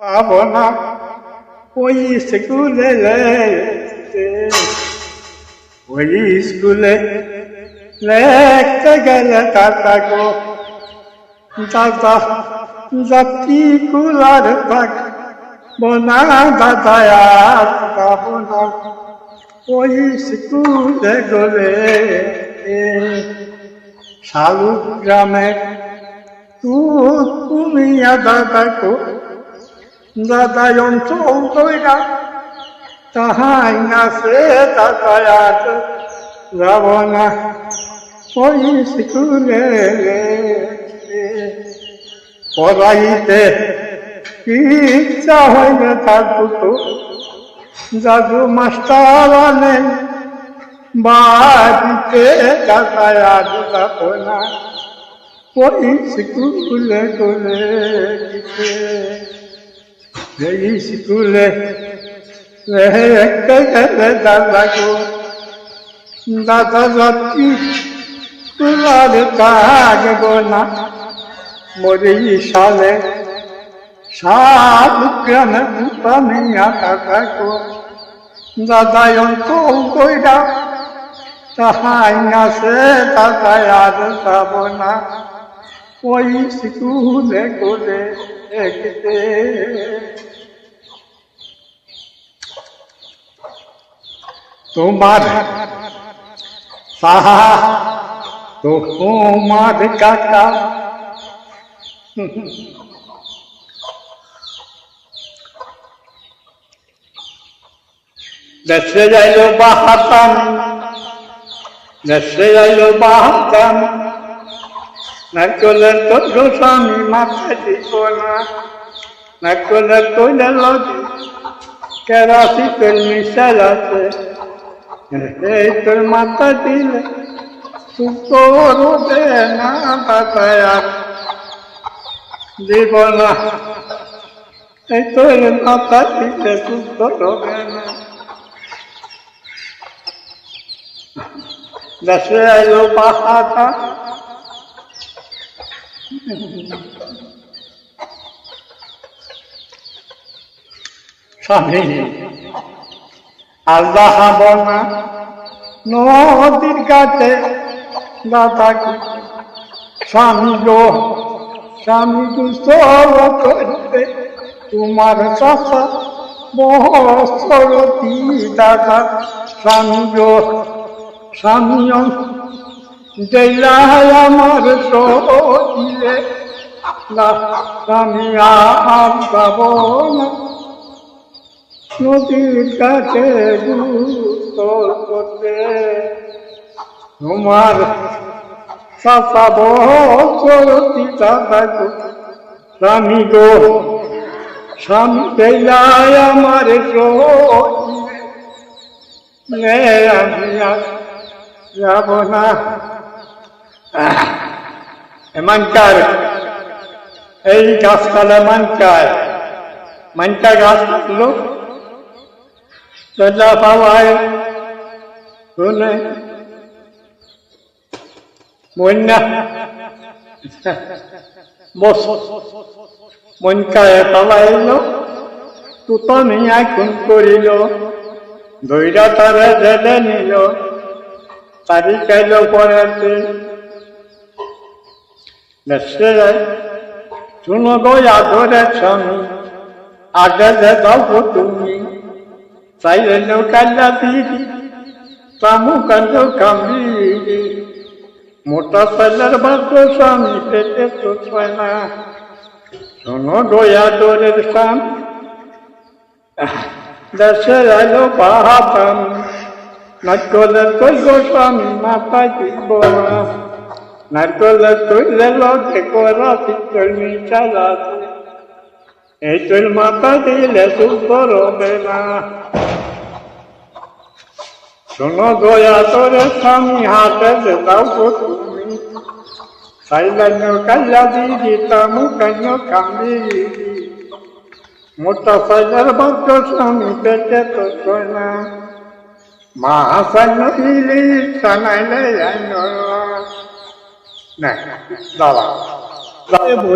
পাবো না ওই স্কুলে ওই স্কুলে লেখতে গেলে দাদা গো, দাদা, জাতি কুলার থাক বোনা দাদা আর পাবো না ওই স্কুলে গলে শালু গ্রামে তু তুমি দাদা গো দাদা অঞ্চল কইরা তাহাই নাচে দাদায়াত যাব না ওই পড়াইতে ইচ্ছা হয় না থাকতো জাদু মাস্টার আনেন বাড়িতে দাদায়াত যাব না ওই স্কুলে গলে এই স্কুলে একটা গেলে দাদা গো দাদা যাত্রী তুলার কাজ না মরে সালে সাত গ্রামে পানিয়া দাদা গো দাদা অন্তল কইরা, তাহাই নাচে দাদা আর যাব না। ওই স্কুলে করে একতে তোমার তোমার কাকা। দেশে যাইল বাহাতাম দেশে যাইল বাহাতাম। নারকলের তো গোস্বামী মাথা দিব না নারকলের কইলে লদি কেরাসি তেল মিশাল আছে এই তোর মাথা দিলে সুতোর দে না বাতায়? দিব না। এই তোর মাথা দিলে সুতোর হবে না? দেশে এলো পাহাটা স্বামী আল্লাহ বনা নদীর কাছে দাদা কি স্বামী গো, স্বামী দুস্তর করতে তোমার চাষা বহসরতি দাদা। স্বামী গো, স্বামী জেলায় আমার সহিলে। স্বামী না। নদীর কাছে গুস্তর করতে। তোমার বহসরতি দাদা স্বামী গো, স্বামী জেলায় আমার সহিলে আমি যাব না। এমানকার, এই গাছতলা মানকায় মানকা গাছ থাকল। চলা পাওয়ায় শুনে বস মনকায় তলা এলো তুত মিয়া খুন করিল দৈরা তারা জেলে নিল তারি কাইল দেশে শুনো গো আদরে স্বামী আগে যে তুমি চাইলে কাল্লা দিদি তামু কান্দ কামড়ি মোটা সাইলের বাদ্য স্বামী পেটে তো ছয় না শোনো গো আদরের স্বামী দেশে এলো পাহাতাম নারকলের কই গোস্বামী মাথায় দিব না নারকলের কইলে লগে করা চিত্রমি চালাতে এই তোর মাথা দিলে সুন্দর হবে না শোনো দয়া তোরে স্বামী হাতে দাও গো তুমি সাইলান্য কাল্লা দিদি তামু কান্য কামি মোটা সাইলার ভাগ্য স্বামী পেটে তো ছয় না। মাসান্য ইলি সানাইলে আইন না দাদা গো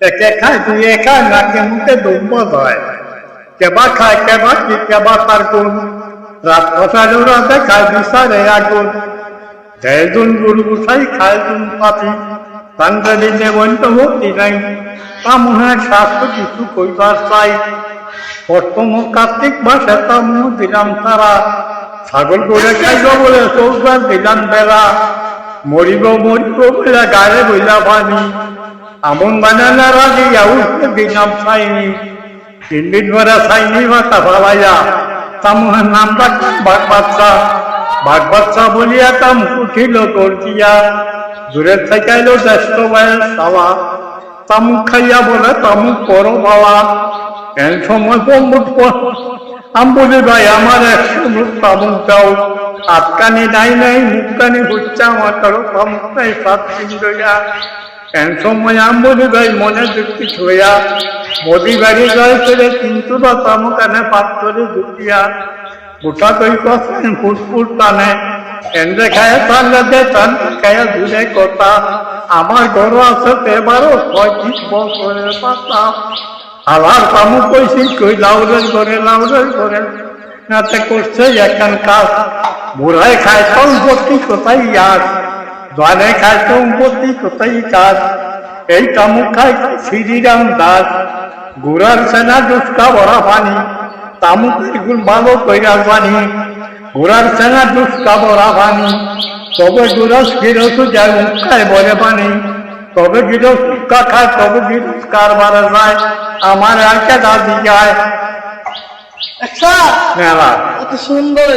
একে খায় তুই একা নাকে মুখে দুম্ব হয় কেবা খায়, কেবা কি, কেবা তার গুণ রাত কষানো রাতে খায় বিচারে আগুন। জয়দুন গুরু গুসাই খায় দুন পাতি। তান্দ্রা দিনে বন্ত নাই, তা মনে শাস্ত্র কিছু কইবার চাই। প্রথম কার্তিক তামু দিলাম তারা। ছাগল করে খাইব বলে চৌকার দিলাম বেলা মরিব মরিব গায়ে বইলা পানি আমন বানানা রাজিয়া উঠতে দিলাম চাইনি। তিন দিন চাইনি মাথা তামুহের নাম রাখলাম বাঘ বাচ্চা বাঘ বাচ্চা বলিয়া তাম উঠিল করতিয়া দূরের থেকে এলো জ্যেষ্ঠ বয়স সাওয়া তামুক খাইয়া বলে, তামুক পর বাবা এর সময় বম্বুট আমি বলি, ভাই, আমার একশো মুখ তামুক দাও। আটকানি নাই নাই মুখকানি হচ্ছে আমার কারও তামুক নাই, সাত দিন মনে ছুঁয়া? মোদি বাড়ি যায় ছেড়ে কিন্তু বা তামুক এনে পাত্তরে ঢুকিয়া। গোটা কথা ফুটফুট টানে। এন্দ্রে খায় টানলে দে টান খায় দূরে কথা। আমার ঘর আছে এবারও পঁয়ত্রিশ বছরের পাতা। আবার তামু কইছি, কই লাউরের করে লাউরের করে নাতে করছে এখন কাজ বুড়ায় খায় সম্পত্তি কোথায় ইয়ার? দোয়ানে খায় সম্পত্তি কোথায় কাজ। এই তামুক খায় শ্রীরাম দাস গুড়ার সেনা দুষ্কা ভরা পানি তামুকের গুণ ভালো কইরা পানি ঘোড়ার সেনা দুষ্কা ভরা পানি তবে গুরস গিরস যায় মুখায় বলে পানি তবে গিরস মুখা খায় তবে গিরস কারবারে যায় আমার আজকে দাদি যায়। আচ্ছা মেলা এত সুন্দর